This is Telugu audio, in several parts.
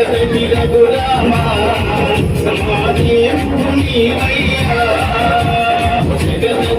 జగతి రఘురామ సమాధింపు నీవయ్యా జగతి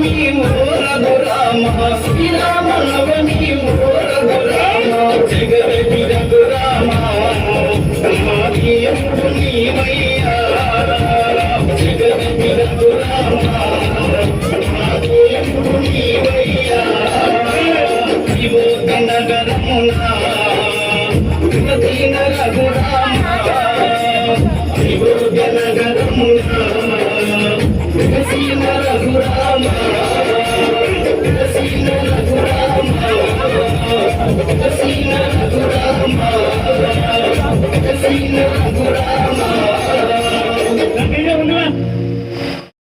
నవమి మోరదు రామ శ్రీరామ నవమి మోరదు రామ జగతి రఘు రామ. మాది ఎప్పుడు నీవయ్యా జగతి రఘు రామ. మాది ఎప్పుడు నీవయ్యా విమోచన నగరమునా విమోచన రఘురామ విమోచన నగరమునా విమోచన రఘురామ విమోచన రఘురామ విమోచన రఘురామ